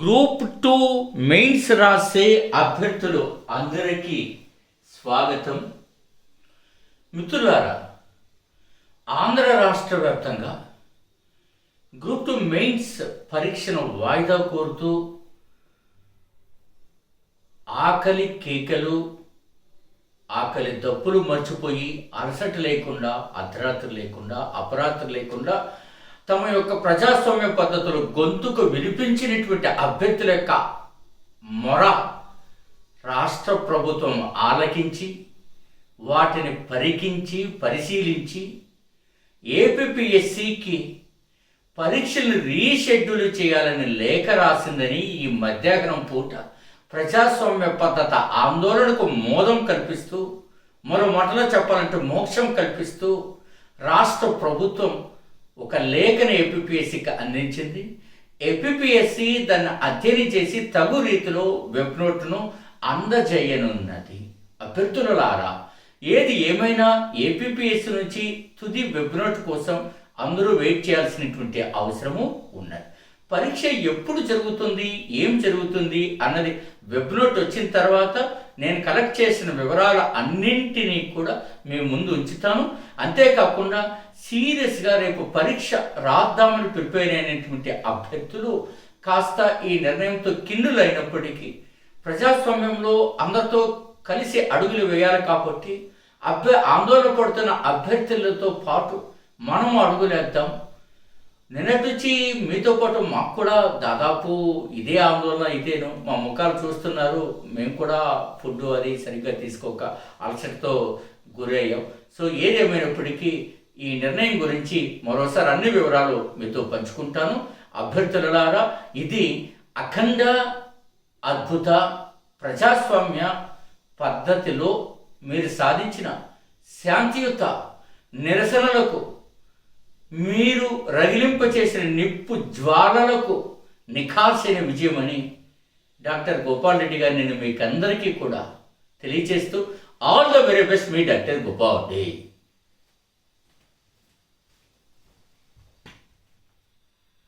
Group two mains రాసే అభ్యర్థులు అందరికీ స్వాగతం. మిత్రులారా ఆంధ్ర రాష్ట్ర వ్యాప్తంగా గ్రూప్ టూ మెయిన్స్ పరీక్షను వాయిదా కోరుతూ ఆకలి కేకలు ఆకలి దప్పులు మర్చిపోయి అలసట లేకుండా అర్ధరాత్రి లేకుండా అపరాత్రి లేకుండా తమ యొక్క ప్రజాస్వామ్య పద్ధతులు గొంతుకు వినిపించినటువంటి అభ్యర్థుల యొక్క మొర రాష్ట్ర ప్రభుత్వం ఆలకించి వాటిని పరికించి పరిశీలించి ఏపీఎస్సికి పరీక్షలు రీషెడ్యూల్ చేయాలని లేఖ రాసిందని ఈ మధ్యాహ్నం పూట ప్రజాస్వామ్య పద్ధత ఆందోళనకు మోదం కల్పిస్తూ మరో మాటలో చెప్పాలంటే మోక్షం కల్పిస్తూ రాష్ట్ర ప్రభుత్వం ఒక లేఖను ఏపీఎస్సికి అందించింది. ఏపీఎస్సి దాన్ని అధ్యయనం చేసి తగు రీతిలో వెబ్ నోట్ను అందజేయనున్నది. అభ్యర్థులారా ఏది ఏమైనా ఏపీఎస్సి నుంచి తుది వెబ్ నోట్ కోసం అందరూ వెయిట్ చేయాల్సినటువంటి అవసరము ఉన్నది. పరీక్ష ఎప్పుడు జరుగుతుంది ఏం జరుగుతుంది అన్నది వెబ్ నోట్ వచ్చిన తర్వాత నేను కలెక్ట్ చేసిన వివరాలు అన్నింటినీ కూడా మేము ముందు ఉంచుతాను అంతేకాకుండా సీరియస్గా రేపు పరీక్ష రాద్దామని ప్రిపేర్ అయినటువంటి అభ్యర్థులు కాస్త ఈ నిర్ణయంతో కిన్నులైనప్పటికీ అయినప్పటికీ ప్రజాస్వామ్యంలో అందరితో కలిసి అడుగులు వేయాలి కాబట్టి అభ్య ఆందోళన పడుతున్న అభ్యర్థులతో పాటు మనం అడుగులేద్దాం నిన్నటి నుంచి మీతో పాటు మాకు కూడా దాదాపు ఇదే ఆందోళన ఇదేను మా ముఖాలు చూస్తున్నారు. మేము కూడా ఫుడ్ అది సరిగ్గా తీసుకోక అలసటతో గురయ్యాం. సో ఏదేమైనప్పటికీ ఈ నిర్ణయం గురించి మరోసారి అన్ని వివరాలు మీతో పంచుకుంటాను. అభ్యర్థులారా ఇది అఖండ అద్భుత ప్రజాస్వామ్య పద్ధతిలో మీరు సాధించిన శాంతియుత నిరసనలకు మీ చేసిన నిప్పు జ్వాలలకు నిఖార్సైన విజయమని డాక్టర్ గోపాల్ రెడ్డి గారు నేను మీకు అందరికీ కూడా తెలియచేస్తూ ఆల్ ద వెరీ బెస్ట్ మీ డాక్టర్ గోపాల్ రెడ్డి.